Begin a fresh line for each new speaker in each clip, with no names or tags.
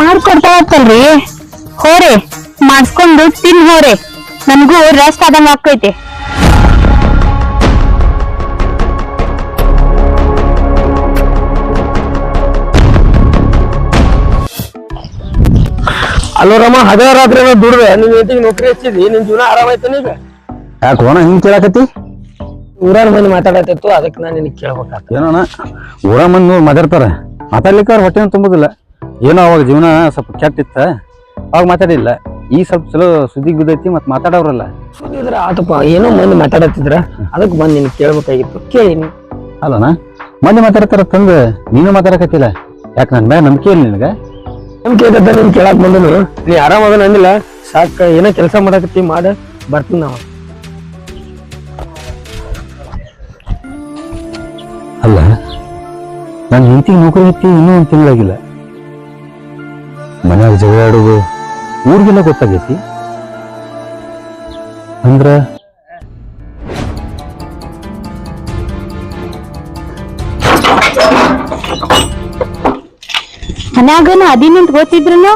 ಮಾಡ್ಕೊಡ್ತಾಳತ್ತಲ್ರಿ ಹೋರೆ ಮಾಡಿಸ್ಕೊಂಡು ತಿನ್ ಹೋರೆ. ನನ್ಗೂ ರೆಸ್ಟ್ ಆದಂಗ ಆಕೈತಿ
ಅಲ್ಲೋ ರಮ್ಮ ಹದೇ ರಾತ್ರಿ ದುಡ್ದೆ ನಿನ್ ಹೆಂಡತಿಗೆ ನೌಕರಿ ಹಚ್ಚಿದಿ ನಿನ್ ಜೀವನ ಆರಾಮಾಯ್ತಾನ ಈಗ
ಯಾಕೆ ಓಣ ಹಿಂಗ್ ಕೇಳಕತ್ತಿ?
ಊರಾನ್ ಮಂದಿ ಮಾತಾಡತ್ತಿತ್ತು ಅದಕ್ಕೆ ನಾನು ನಿನಗೆ ಕೇಳ್ಬೇಕಾಗ್ತದೆ.
ಏನೋಣ ಊರ ಮಂದಿ ನೋಡಿ ಮಾತಾಡ್ತಾರ. ಮಾತಾಡ್ಲಿಕ್ಕೆ ಅವ್ರ ಹೊಟ್ಟೆನ ತುಂಬುದಿಲ್ಲ. ಏನೋ ಅವಾಗ ಜೀವನ ಸ್ವಲ್ಪ ಕೆಟ್ಟಿತ್ತ? ಅವಾಗ ಮಾತಾಡಿಲ್ಲ. ಈ ಸ್ವಲ್ಪ ಚಲೋ ಸುದ್ದಿ ಬಿದ್ದೈತಿ ಮತ್ತೆ ಮಾತಾಡೋರಲ್ಲ
ಸುದ್ದಿದ್ರ ಆತಪ್ಪ ಏನೋ ಮಂದಿ ಮಾತಾಡತ್ತಿದ್ರ? ಅದಕ್ಕೆ ಬಂದು ನಿನ್ ಕೇಳ್ಬೇಕಾಗಿತ್ತು. ಕೇಳಿನಿ
ಅಲ್ಲಣ್ಣ ಮಂದಿ ಮಾತಾಡತ್ತಾರ ತಂದು ನೀನು ಮಾತಾಡಕತ್ತಿಲ್ಲ. ಯಾಕೆ ನನ್ನ ಮೇಲೆ ನಂಬಿಕೆ ಇಲ್ಲ ನಿನಗೆ?
ನಂಬಿಕೆ ಇದ್ದ ನೀನ್ ಕೇಳಕ್ ಬಂದನು. ನೀ ಆರಾಮದ ಅಂದಿಲ್ಲ? ಸಾಕ ಏನೋ ಕೆಲಸ ಮಾಡಕತ್ತಿ ಮಾಡ ಬರ್ತೀನಿ ನಾವು.
ಅಲ್ಲ ನಾನು ಹೆಂಡತಿಗೆ ನೌಕರಿ ಹತ್ತಿ ಇನ್ನೂ ಒಂದು ತಿಂಗಳಾಗಿಲ್ಲ. ಮನ್ಯಾಗ ಜಗಳ ಆಡೋದು ಊರಿಗೆಲ್ಲ ಗೊತ್ತಾಗೈತಿ. ಅಂದ್ರ
ಮನ್ಯಾಗನ ಅದಿನಂತ ಗೊತ್ತಿದ್ರುನು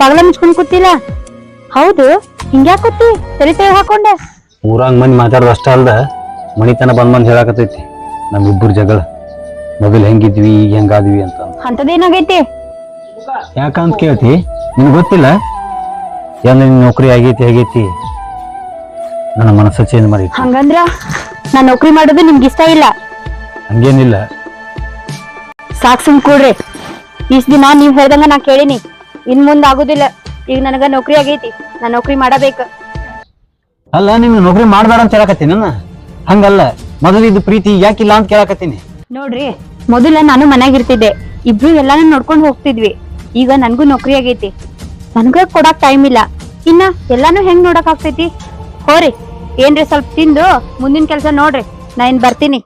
ಪಗಲ ಮುಚ್ಕೊಂಡ್ ಕೂತಿಲ್ಲ. ಹೌದು ಹಿಂಗ್ಯಾಕ್ ಕೂತಿ ತಲೆ ಸರಿ ಹಾಕೊಂಡೆ.
ಊರಾಗ ಮಂದಿ ಮಾತಾಡೋದು ಅಷ್ಟ ಅಲ್ದ ಮಣಿತನ ಬಂದ್ ಬಂದ್ ಹೇಳಾಕತೈತಿ ನಮ್ಮಿಬ್ಬರು ಜಗಳ. ಮೊದಲು ಹೆಂಗಿದ್ವಿ ಈಗ ಹೆಂಗಾದ್ವಿ ಅಂತ.
ಅಂತದೇನಾಗೈತಿ
ಯಾಕಂತ ಕೇಳ್ತಿ? ನಿನ್ಗೆ ಗೊತ್ತಿಲ್ಲ? ಎಲ್ಲ ನಿನ್ ನೌಕರಿ ಆಗೈತಿ ಆಗೈತಿ. ನನ್ನ ಮನಸ್ಸು ಚೇಂಜ್ ಮಾಡಿ
ಹಂಗಂದ್ರ ನಾ ನೌಕರಿ ಮಾಡೋದು ನಿಮ್ಗೆ ಇಷ್ಟ ಇಲ್ಲ.
ಹಂಗೇನಿಲ್ಲ.
ಸಾಕ್ ಸುಮ್ ಕೂಡ್ರಿ. ಇಷ್ಟ ದಿನ ನೀವ್ ಹೇಳ್ದಂಗ ನಾ ಕೇಳಿನಿ. ಇನ್ ಮುಂದ್ ಆಗುದಿಲ್ಲ. ಈಗ ನನಗ ನೌಕರಿ ಆಗೈತಿ. ನಾ ನೌಕರಿ ಮಾಡಬೇಕ.
ಅಲ್ಲ ನಿಮ್ ನೌಕರಿ ಮಾಡ್ಬೇಡ ಅಂತ ಹೇಳಕತ್ತೀನಿ ನಾನು ಹಂಗಲ್ಲ. ಇದು ಪ್ರೀತಿ ಯಾಕಿಲ್ಲ ಅಂತ ಕೇಳಕತ್ತೀನಿ.
ನೋಡ್ರಿ ಮೊದಲ ನಾನು ಮನ್ಯಾಗ ಇರ್ತಿದ್ದೆ. ಇಬ್ರು ಎಲ್ಲಾನು ನೋಡ್ಕೊಂಡ್ ಹೋಗ್ತಿದ್ವಿ. ಈಗ ನನ್ಗೂ ನೌಕರಿ ಆಗೈತಿ. ನನ್ಗ ಕೊಡಾಕ್ ಟೈಮ್ ಇಲ್ಲ. ಇನ್ನ ಎಲ್ಲಾನು ಹೆಂಗ್ ನೋಡಕ್ ಆಗ್ತೈತಿ? ಹೋರಿ ಏನ್ರಿ ಸ್ವಲ್ಪ ತಿಂದು ಮುಂದಿನ ಕೆಲಸ ನೋಡ್ರಿ. ನಾ ಇನ್ ಬರ್ತೀನಿ.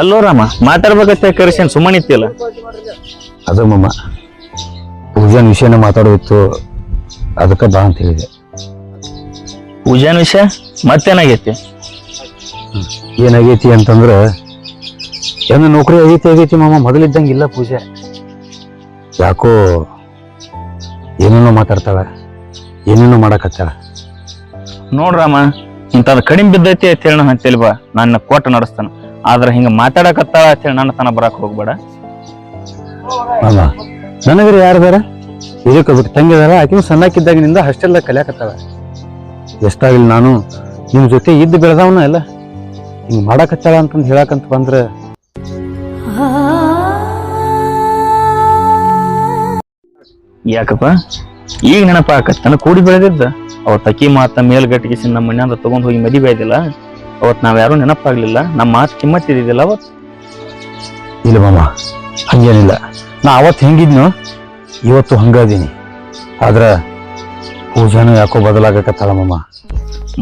ಅಲ್ಲೋ ರಾಮ ಮಾತಾಡ್ಬೇಕಷ್ಟೇ ಕರೆಸೇನ್ ಸುಮ್ಮನೆ ಇತ್ತಿಲ್ಲ
ಅದು ಮಮ್ಮ ಪೂಜಾನ್ ವಿಷಯನ ಮಾತಾಡೋದಿತ್ತು ಅದಕ್ಕೆ ಬಾ ಅಂತ ಹೇಳಿದೆ.
ಪೂಜಾನ್ ವಿಷಯ ಮತ್ತೇನಾಗೈತಿ?
ಏನಾಗೈತಿ ಅಂತಂದ್ರ ಏನು ನೌಕರಿ ಆಗೈತಿ ಆಗೈತಿ ಮಾಮ ಮೊದಲಿದ್ದಂಗಿಲ್ಲ ಪೂಜೆ. ಯಾಕೋ ಏನೇನೋ ಮಾತಾಡ್ತಾಳ ಏನೇನೋ ಮಾಡಕತ್ತಾಳ.
ನೋಡ್ರಮ್ಮ ಇಂಥದ್ದು ಕಡಿಮೆ ಬಿದ್ದೈತಿ ಅಂತ ಹೇಳಿ ಬಾ ನನ್ನ ಕೊಟ್ಟು ನಡೆಸ್ತಾನ. ಆದ್ರೆ ಹಿಂಗ ಮಾತಾಡಕತ್ತಾಳ ಅಂತ ಹೇಳಿ ನನ್ನ ತನ ಬರಾಕ್ ಹೋಗ್ಬೇಡ.
ಮಾಮ ನನಗರ ಬೇರೆ ಇದಕ್ಕೆ ಬಿಟ್ಟು ತಂಗಿದಾರ ಆಕೆ ಸಣ್ಣಕ್ಕಿದ್ದಾಗಿನಿಂದ ಹಾಸ್ಟೆಲ್ದಾಗ ಕಲಿಯಾಕತ್ತಾಳ. ಎಷ್ಟಾಗಿಲ್ಲ ನಾನು ನಿಮ್ಮ ಜೊತೆ ಇದ್ದು ಬೆಳೆದವನ ಎಲ್ಲ ಹಿಂಗ್ ಮಾಡಕತ್ತಾಳ ಅಂತ ಹೇಳಕಂತ ಬಂದ್ರ
ಯಾಕಪ್ಪ? ಈಗ ನೆನಪ ಆಕತ್ತನ ಕೂಡಿ ಬೆಳೆದಿದ್ದ. ಅವತ್ ಅಕ್ಕಿ ಮಾತ ಮೇಲ್ಗಟ್ಟಿಗೆ ನಮ್ಮ ಮನ್ಯಾಂದ ತಗೊಂಡ್ ಹೋಗಿ ಮದುವೆ ಆಯ್ದಿಲ್ಲ ಅವತ್ ನಾವ್ ಯಾರು ನೆನಪಾಗ್ಲಿಲ್ಲ. ನಮ್ಮ ಮಾತು ಕಿಮ್ಮತ್ ಇದ್ದಿದ್ದಿಲ್ಲ ಅವತ್.
ಇಲ್ಲ ಮಾಮ ಹಂಗೇನಿಲ್ಲ. ನಾ ಅವತ್ತು ಹೆಂಗಿದ್ನೋ ಇವತ್ತು ಹಂಗದೀನಿ ಆದ್ರ ಪೂಜಾನು ಯಾಕೋ ಬದಲಾಗಕತ್ತಾಳ ಮಾಮ.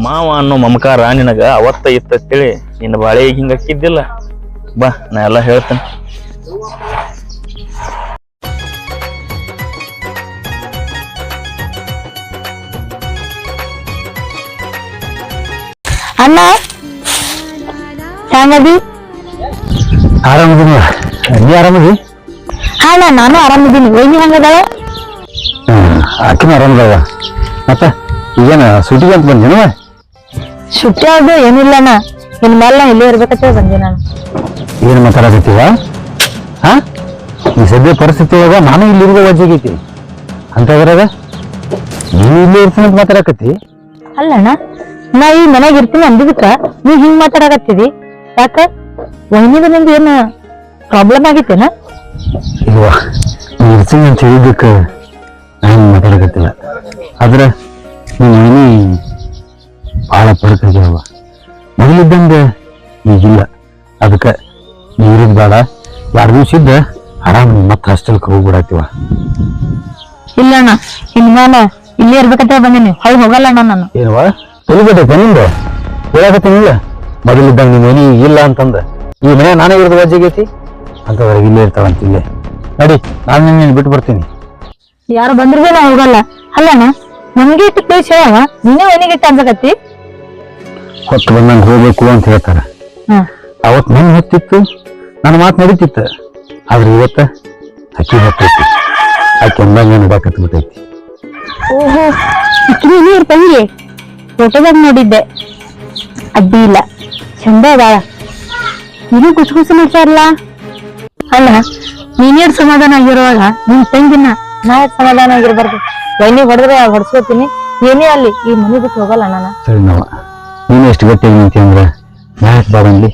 ಮಾವ ಅನ್ನೋ ಮಮಕಾರ ನಿನಗ ಅವತ್ತ ಇತ್ತಂತೇಳಿ ನಿನ್ನ ಬಾಳೆ ಹಿಂಗ ಅಕ್ಕಿದ್ದಿಲ್ಲ ಬಾ ನಾ ಎಲ್ಲ ಹೇಳ್ತೇನೆ.
ಅಣ್ಣ ಹೆಂಗದಿ?
ಆರಾಮದಿನ. ನೀ ಆರಾಮದಿ?
ಹಾ ಅಣ್ಣ ನಾನು ಆರಾಮಿದ್ದೀನಿ ವೈನಿ ಹೆಂಗದಾಳೆ?
ಆಕಿನ ಆರಾಮದವ ಮತ್ತ ಈಗೇನ ಸುಟಿಗೆ ಅಂತ ಬಂದೇನವ
ಸುಟ್ಟಿ ಅದು ಏನಿಲ್ಲ ಅಣ್ಣ ಇನ್ ಮೇಲೆ ನಾ ಇಲ್ಲೇ ಇರ್ಬೇಕಂತ ಬಂದೆ ನಾನು.
ಏನ್ ಮಾತಾಡಕತ್ತೀವ? ಹಾ? ಈ ಸದ್ಯ ಪರಿಸ್ಥಿತಿ ಒಳಗ ನಾನು ಇಲ್ಲಿ ಇರುವ ಅಂತ ಅಂತದ್ರಾಗ? ನೀನು ಇಲ್ಲಿ ಇರ್ತೀನಿ ಅಂತ ಮಾತಾಡಕತ್ತಿ?
ಅಲ್ಲಣ್ಣ ನಾ ಈ ಮನೆಗೆ ಇರ್ತೀನಿ ಅಂದಿದ್ದಕ್ಕ ನೀ ಹಿಂಗ್ ಮಾತಾಡಕತ್ತಿದಿ? ಯಾಕ? ವೈನಿದ ನಿಂದ ಏನ ಪ್ರಾಬ್ಲಮ್ ಆಗಿತ್ತೇನ?
ಇಲ್ವಾ ನೀ ಇರ್ತೀನಿ ಅಂತ ಹೇಳಿದ್ದಕ್ಕೆ ನಾನು ಮಾತಾಡಕತ್ತಿಲ್ಲ. ಆದ್ರೆ ನೀನು ಭಾಳ ಪರಕಾಗ್ಯಾವ ಮೊದಲಿದ್ದಂಗೆ ಈಗಿಲ್ಲ. ಅದಕ್ಕೆ ನೀರಿನ ಬೇಡ. ಎರಡು ದಿವಸ ಇದ್ದ ಆರಾಮ್ ಮತ್ತೆ ಹಾಸ್ಟೆಲ್ಗೆ ಇಲ್ಲ
ಇಲ್ಲಣ್ಣ ಇನ್ ಮೇಲೆ ಇಲ್ಲೇ ಇರ್ಬೇಕಂತ ಬಂದೀನಿ. ಹೊಳ್ ಹೋಗಲ್ಲ ಅಣ್ಣ ನಾನು.
ಏನವ ತಿಳಿಬೇಕ ನಿಂದು? ಹೇಳಕತ್ತೀನಿಲ್ಲ ಮೊದಲಿದ್ದಂಗೆ ನೀನು ಏನಿ ಇಲ್ಲ ಅಂತಂದ. ಈ ಮನೆ ನಾನೇ ಇರೋದು ವಜ್ಜಾಗೈತಿ ಅಂತವ್ರಿಗೆ ಇಲ್ಲೇ ಇರ್ತಾವಂತ ಇಲ್ಲೇ. ನಡಿ ನಾನು ನಿನ್ನ ಬಿಟ್ಟು ಬರ್ತೀನಿ.
ಯಾರು ಬಂದ್ರು ನಾ ಹೋಗಲ್ಲ. ಅಲ್ಲಣ್ಣ ನಮ್ಗೆ ಇಟ್ಟು ಪ್ಲೇಸ್ ಹೇಳವ ನೀನೇ ಮನೆಗೆ ಇಟ್ಟು ಅನ್ಸಕತ್ತಿ?
ಹೊತ್ತು ಬಂದಂಗೆ ಹೋಗ್ಬೇಕು ಅಂತ ಹೇಳ್ತಾರೆ.
ಅವತ್ತು
ಅವತ್ ಹತ್ತಿತ್ತು ಹೊತ್ತಿತ್ತು ನನ್ನ ಮಾತು ನಡೀತಿತ್ತು. ಆದ್ರೆ ಇವತ್ತ ಅಕ್ಕಿ ಹತ್ತೈತಿ. ಆಕೆ ಅಂದಂಗ ನಡಾಕತ್ ಬಿಟ್ಟೈತಿ
ಓಹೋ ನೀರು ತಂಗಿ. ಫೋಟೋದಾಗ ನೋಡಿದ್ದೆ. ಅಡ್ಡಿ ಇಲ್ಲ. ಚಂದ ಅದಾಳ. ನೀನು ಕುಸು ಕುಸು ಮಾಡ್ತಾರಲ್ಲ? ಅಲ್ಲ ನೀನೇ ಸಮಾಧಾನ ಆಗಿರುವಾಗ ನಿನ್ ತಂಗಿನ ನಾ ಸಮಾಧಾನ ಆಗಿರ್ಬಾರ್ದು. ಬೈನಿ ಹೊಡೆದ್ರೆ ಹೊಡ್ಸ್ಕೊತೀನಿ. ಏನೇ ಅಲ್ಲಿ ಈ ಮನೆ ಬಿಟ್ಟು ಹೋಗಲ್ಲ ನಾನು.
ನೀನು ಎಷ್ಟು ಗಟ್ಟಿಯಾಗಿ ನಿಂತಿ ಅಂದ್ರೆ ಮ್ಯಾಟ್ ಬಾಡಂಲಿ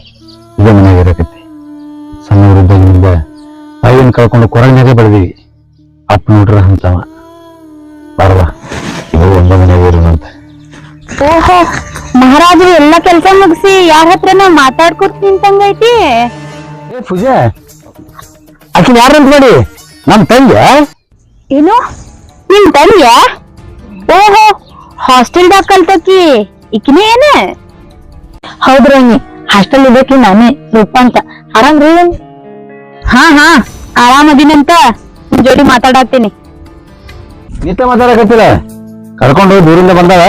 ಇದೇ ಮನೆಯಾಗಿರಕತ್ತೆ ಸಣ್ಣ ಸಣ್ಣವರಿದ್ದಾಗಿನಿಂದ ತಾಯಿಯನ್ನು ಕಳ್ಕೊಂಡು ಕೊರಗಿನಾಗೆ ಬೆಳೆದೀವಿ. ಅಪ್ಪ ನೋಡ್ರ ಅಂತವ. ಬಾರವಾ ಇವಾಗ ಒಂದ ಮನೆಯಾಗ ಇರೋಣಂತ
ಓಹೋ ಮಹಾರಾಜರು ಎಲ್ಲ ಕೆಲಸ ಮುಗಿಸಿ ಯಾರ ಹತ್ರನ ಮಾತಾಡ್ಕೊತ ನಿಂತಂಗೈತಿ
ಏ ಪೂಜಾ ಆಕಿನ ಯಾರಂತ ನೋಡಿ? ನಮ್ಮ ತಂಗಿ
ಏನು? ನಿಮ್ಮ ತಂಗಿಯ? ಓಹೋ ಹಾಸ್ಟೆಲ್ದಾಗ ಕಲ್ತಕಿ ಇಕಿನೇ ಏನ? ಹೌದ್ರಿ ಹಾಸ್ಟೆಲ್ ಇದಕ್ಕೆ ನಾನೇ ರೂಪ ಅಂತ. ಆರಾಮ್ರಿ? ಹಾ ಹಾ ಆರಾಮದಿನಂತ ನಿಮ್ ಜೋಡಿ ಮಾತಾಡತ್ತೀನಿ.
ನಿತ್ಯ ಮಾತಾಡಕತ್ತಿಲ್ಲ? ಕರ್ಕೊಂಡು ದೂರಿಂದ ಬಂದಾವ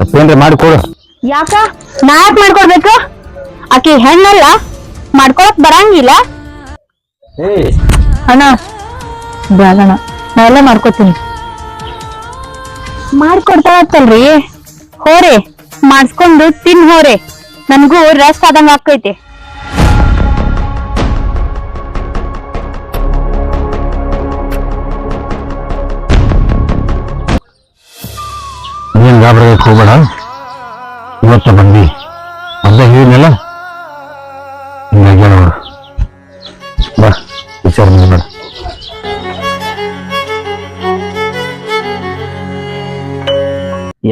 ತಪ್ಪೇನ್ರಿ ಮಾಡಿಕೊಡು.
ಯಾಕ? ನಾ ಯಾಕೆ ಮಾಡ್ಕೊಡ್ಬೇಕು? ಆಕಿ ಹೆಣ್ಣಲ್ಲ ಮಾಡ್ಕೊಳಕ್ ಬರಂಗಿಲ್ಲ.
ಏ
ಅಣ್ಣ ಬೇಡಣ್ಣ ನಾ ಎಲ್ಲ ಮಾಡ್ಕೊತೀನಿ. ಮಾಡ್ಕೊಡ್ತಾಳತ್ತಲ್ರಿ? ಹೋರೆ, ಮಾಡಿಸ್ಕೊಂಡು ತಿನ್ ಹೋರೆ. ನನಗೂ ರೆಸ್ಟ್ ಆದಂಗ ಆಕೈತಿ
ನೀನ್ ಗಾಬರಿಯಾಗಕ್ಕೆ ಹೋಗ್ಬೇಡ. ಇವತ್ತ ಬಂದಿ ಮೊದಲೇ ಹೇಳಿದ್ನಲ್ಲ? ಹಿಂಗಾಗಿ ನೋಡು ಬಾ, ವಿಚಾರ ಮಾಡಬೇಡ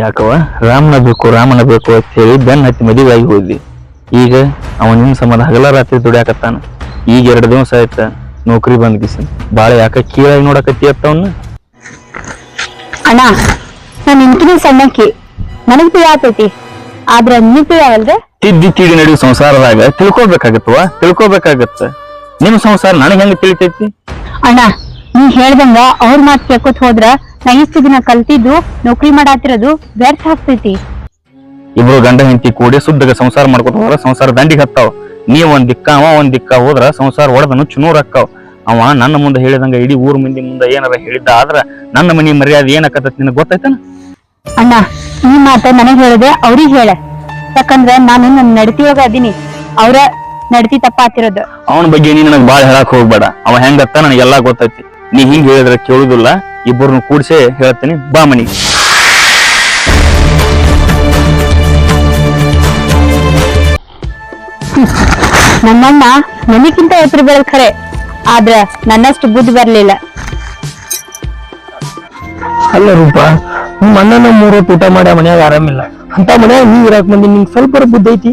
ಯಾಕವ ರಾಮನ ಬೇಕು ರಾಮನ ಬೇಕು ಅಂತ ಹೇಳಿ ಬೆನ್ನ ಹತ್ತಿ ಮದುವೆಯಾಗಿ ಹೋದ್ವಿ. ಈಗ ಅವ ನಿನ್ ಸಂಬಂಧ ಹಗಲ ರಾತ್ರಿ ದುಡಿಯಾಕತ್ತಾನ. ಈಗ ಎರಡು ದಿವಸ ಆಯ್ತ ನೌಕರಿ ಬಂದ್ ಕಿಸಿ ಬಾಳ ಯಾಕ ಕೀಳಾಗಿ ನೋಡಕತ್ತಿ ಅತ್ತವನ್ನ
ಅಣ್ಣ ನಾನು ನಿನ್ಕಿನ ಸಣ್ಣಕ್ಕಿ. ನನಗ್ ತಿಳಿಯಾತೈತಿ ಆದ್ರ ನೀ ತಿಳಿಯವಲ್ರಿ
ತಿದ್ದಿ ತಿಳಿ ನಡೆಯುವ ಸಂಸಾರದಾಗ ತಿಳ್ಕೊಬೇಕಾಗತ್ತವ ತಿಳ್ಕೊಬೇಕಾಗತ್ತ ನಿಮ್ ಸಂಸಾರ ನನಗ್ ಹೆಂಗ ತಿಳಿತೈತಿ?
ಅಣ್ಣ ನೀ ಹೇಳ್ದಂಗ ಅವ್ರ ಮಾತ್ ಕೇಳ್ಕೊತ ಹೋದ್ರ ನಾ ಇಷ್ಟು ದಿನ ಕಲ್ತಿದ್ದು ನೌಕರಿ ಮಾಡಾತಿರೋದು ವ್ಯರ್ಥ ಆಗ್ತೈತಿ.
ಇಬ್ರು ಗಂಡ ಹೆಂಡತಿ ಕೂಡಿ ಸುದ್ದಗ ಸಂಸಾರ ಮಾಡ್ಕೊತ ಹೋದ್ರ ಸಂಸಾರ ದಂಡಿಗೆ ಹತ್ತಾವ. ನೀ ಒಂದ್ ದಿಕ್ಕ ಅವ ಒಂದ್ ದಿಕ್ಕ ಹೋದ್ರ ಸಂಸಾರ ಒಡದನು ಚುನೂರ್ ಅಕ್ಕಾವ್ ಅವ ನನ್ನ ಮುಂದೆ ಹೇಳಿದಂಗ ಇಡೀ ಊರ್ ಮಂದಿ ಮುಂದೆ ಏನಾರ ಹೇಳಿದ್ದ ಆದ್ರ ನನ್ನ ಮನಿ ಮರ್ಯಾದೆ ಏನಕ್ಕತ್ತ ನಿನಗ್ ಗೊತ್ತೈತನ?
ಅಣ್ಣ ಈ ಮಾತ ನನಗ್ ಹೇಳದೆ ಅವ್ರಿಗೆ ಹೇಳ. ಯಾಕಂದ್ರ ನಾನು ನನ್ನ ನಡತಿಯೊಳಗ ಅದೀನಿ. ಅವ್ರ ನಡತಿ ತಪ್ಪಾತಿರೋದು.
ಅವನ ಬಗ್ಗೆ ನೀ ನನಗ್ ಬಾಳ ಹೇಳಕ್ ಹೋಗ್ಬೇಡ. ಅವ ಹೆಂಗತ್ತ ನನಗೆಲ್ಲಾ ಗೊತ್ತೈತಿ. ನೀ ಹಿಂಗ್ ಹೇಳಿದ್ರೆ ಕೇಳುದಿಲ್ಲ. ಇಬ್ಬರನ್ನ ಕೂಡ್ಸೇ ಹೇಳ್ತೀನಿ ಬಾ ಮನಿಗೆ
ನನ್ನಣ್ಣ ನನಗಿಂತ ಹೆಸರು ಬೆಳೆದ್ ಖರೆ ಆದ್ರ ನನ್ನಷ್ಟು ಬುದ್ಧಿ ಬರ್ಲಿಲ್ಲ.
ಅಲ್ಲ ರೂಪ ನಿಮ್ಮ ಅಣ್ಣನ ಮೂರ್ ಹೊತ್ತು ಊಟ ಮಾಡಿ ಮನ್ಯಾಗ ಆರಾಮಿಲ್ಲ. ಅಂತ ಮನ್ಯಾಗ ನೀ ಇರಾಕ್ ಬಂದಿ ನಿಂಗೆ ಸ್ವಲ್ಪ ಬುದ್ಧಿ ಐತಿ?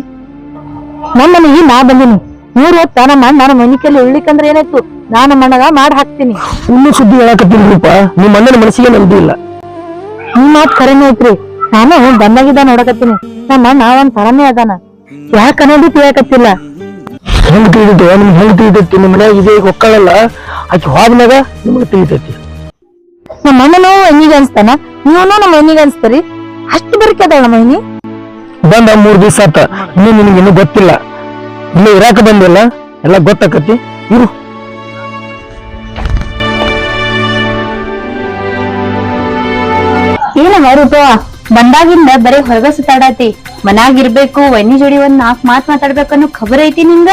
ನಮ್ಮ ಮನೆಗೆ ನಾ ಬಂದಿನಿ. ಮೂರ್ ಹೊತ್ತ ನಮ್ಮ ಅಣ್ಣ ನಮ್ಮ ಮನಿ ಕೈಲಿ ಉಳ್ಳಿಕಂದ್ರ ಏನಾಯ್ತು? ನಾ ನಮ್ಮ ಅಣ್ಣಗ ಮಾಡ್ ಹಾಕ್ತೀನಿ.
ಇನ್ನು ಸುದ್ದಿ ಹೇಳಕ್ಕೂಪ ರೂಪ. ನಿಮ್ಮ ಅಣ್ಣನ ಮನಸ್ಸಿಗೆ ನಂಬಿ ಇಲ್ಲ.
ನಿಮ್ ಮಾತ್ ಕರೆನೇ ಐತ್ರಿ ನಾನು ಬಂದಾಗಿದ್ದ ನೋಡಕತ್ತೀನಿ. ನಮ್ಮ ಅಣ್ಣ ಒಂದ್ ತರನೇ ಅದಾನ. ಯಾಕ ಅನ್ನೋದು ತಿಳಿಯಕತ್ತಿಲ್ಲ.
ಹೆಂಗ್ ತಿಳಿದೈತಿ? ನಿಮ್ಗೆ ಹೆಂಗ್ ತಿಳಿದೈತಿ? ನಿಮ್ಮ ಮನ್ಯಾಗ ಇದೆ ಈಗ ಒಕ್ಕಳಲ್ಲ. ಆಕಿ ಹೋದ್ಮ್ಯಾಗ ನಿಮ್ಗೆ ತಿಳಿತೈತಿ
ನಮ್ಮ ಅಣ್ಣನೂ ಹೆಣ್ಣಿಗೆ ಅನ್ಸ್ತಾನ? ನೀವು ನಮ್ಮ ಹೆಣ್ಣಿಗೆ ಅನ್ಸ್ತಾರಿ? ಅಷ್ಟು ಬರಕೆ ಅದಾಳ ನಮ್ಮ ಎಣ್ಣಿ
ಬಂದ ಮೂರ್ ದಿವ್ಸ ಆತ. ಇನ್ನು ನಿನಗೆ ಇನ್ನೂ ಗೊತ್ತಿಲ್ಲ. ಇನ್ನು ಇರಾಕ ಬಂದಿಲ್ಲ ಎಲ್ಲ ಗೊತ್ತಾಕತಿ? ಇರು.
ಏನ ರೂಪ ಬಂದಾಗಿಂದ ಬರೀ ಹೊರಗ ಸುತ್ತಾಡತಿ. ಮನ್ಯಾಗ ವನ್ನಿ ವೈನಿ ಜೋಡಿ ಒಂದ್ ನಾಲ್ಕ್ ಮಾತ್ ಮಾತಾಡ್ಬೇಕನ್ನೋ ಖಬರ್ ಐತಿ ನಿಂಗ?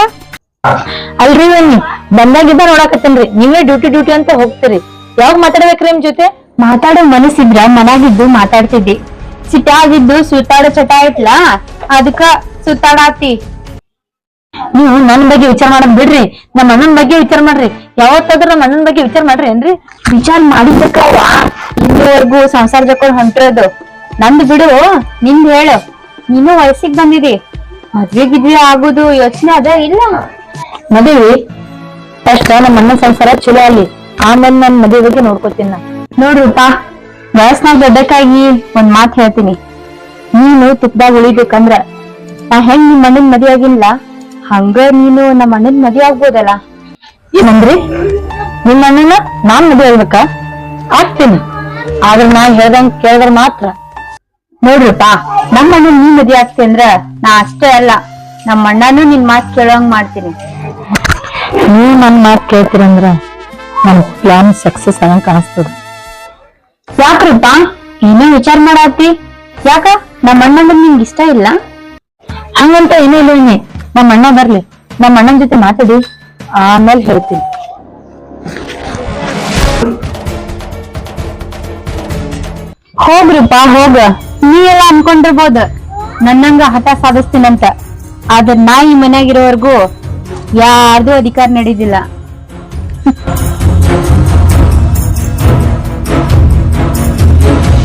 ಅಲ್ರಿ ವನ್ನಿ ಬಂದಾಗಿದ್ದ ನೋಡಾಕತ್ತೇನ್ರಿ, ನೀವೇ ಡ್ಯೂಟಿ ಡ್ಯೂಟಿ ಅಂತ ಹೋಗ್ತೀರಿ. ಯಾವಾಗ ಮಾತಾಡ್ಬೇಕ್ರಿ ನಿಮ್ ಜೊತೆ? ಮಾತಾಡೋ ಮನಸ್ಸಿದ್ರ, ಮನ್ಯಾಗಿದ್ದು ಮಾತಾಡ್ತಿದ್ದಿ. ಸಿಟ್ಟಾಗಿದ್ದು ಸುತ್ತಾಡೋ ಚಟ ಐತ್ಲಾ? ಅದಕ್ಕ ಸುತ್ತಾಡಾತಿ. ನೀವು ನನ್ನ ಬಗ್ಗೆ ವಿಚಾರ ಮಾಡೋದ್ ಬಿಡ್ರಿ. ನಮ್ಮ ಅಣ್ಣನ ಬಗ್ಗೆ ವಿಚಾರ ಮಾಡ್ರಿ. ಯಾವತ್ತಾದ್ರೂ ನಮ್ಮ ಅಣ್ಣನ ಬಗ್ಗೆ ವಿಚಾರ ಮಾಡ್ರಿ ಏನ್ರಿ? ವಿಚಾರ ಮಾಡಿದ್ದಕ್ಕವ ಇಲ್ಲಿವರೆಗೂ ಸಂಸಾರ ಜಕ್ಕೊಂಡ್ ಹೊಂಟಿರೋದು. ನಂದು ಬಿಡು ನಿಂದ್ ಹೇಳು. ನೀನು ವಯಸ್ಸಿಗೆ ಬಂದಿದಿ. ಮದ್ವೆ ಗಿದ್ವೆ ಆಗುದು ಯೋಚನೆ ಅದ ಇಲ್ಲ? ಮದುವೆ? ಫಸ್ಟ್ ನಮ್ಮ ಅಣ್ಣನ ಸಂಸಾರ ಚಲೋ ಅಲ್ಲಿ. ಆಮೇಲೆ ನನ್ ಮದುವೆ ಬಗ್ಗೆ ನೋಡ್ಕೊತೀನಿ ನಾ. ನೋಡ್ರಪ್ಪ ವಯಸ್ನಾಗ ದೊಡ್ಡಕ್ಕಾಗಿ ಒಂದ್ ಮಾತು ಹೇಳ್ತೀನಿ. ನೀನು ತುಪ್ಪದಾಗ ಉಳಿಬೇಕಂದ್ರ ನಾ ಹೆಂಗ್ ನಿಮ್ಮ ಅಣ್ಣನ್ ಮದ್ವೆ ಆಗಿಲ್ಲ ಹಂಗ ನೀನು ನಮ್ಮ ಅಣ್ಣನ್ ಮದ್ವೆ ಆಗ್ಬೋದಲ್ಲ? ಏನಂದ್ರಿ? ನಿಮ್ಮ ಅಣ್ಣನ ನಾನ್ ಮದ್ವೆ ಆಗ್ಬೇಕಾ? ಆಗ್ತೀನಿ. ಆದ್ರ ನಾ ಹೇಳ್ದಂಗ್ ಕೇಳಿದ್ರ ಮಾತ್ರ. ನೋಡ್ರಿಪ್ಪ ನಮ್ಮ ಅಣ್ಣನ್ ನೀ ಮದ್ವೆ ಆಗ್ತಿ ಅಂದ್ರ ನಾ ಅಷ್ಟೇ ಅಲ್ಲ ನಮ್ಮ ಅಣ್ಣನೂ ನಿನ್ ಮಾತ್ ಕೇಳೋಂಗ್ ಮಾಡ್ತೀನಿ.
ನೀವ್ ನನ್ ಮಾತ್ ಕೇಳ್ತೀರಂದ್ರ ನನ್ ಪ್ಲಾನ್ ಸಕ್ಸಸ್ ಆಗಂಗ್ ಕಾಣಿಸ್ತದ.
ಯಾಕ್ರಪ್ಪ? ಏನೋ ವಿಚಾರ ಮಾಡಾತಿ ಯಾಕ? ನಮ್ಮ ಅಣ್ಣನ ನಿಂಗೆ ಇಷ್ಟ ಇಲ್ಲ?
ಹಂಗಂತ ಏನೂ ಇಲ್ಲ ನಮ್ಮ ಅಣ್ಣ ಬರ್ಲಿ. ನಮ್ಮ ಅಣ್ಣನ ಜೊತೆ ಮಾತಾಡಿ, ಆಮೇಲೆ ಹೇಳ್ತೀನಿ.
ಹೋಗ್ರಿಪ್ಪ, ಹೋಗ. ನೀ ಎಲ್ಲ ಅನ್ಕೊಂಡಿರ್ಬೋದ. ನನ್ನಂಗ ಹಠ ಸಾಧಿಸ್ತೀನಂತ. ಆದ್ರ ನಾ ಈ ಮನೆಯಾಗಿರೋವರೆಗೂ ಯಾರ್ದು ಅಧಿಕಾರ ನಡೀದಿಲ್ಲ.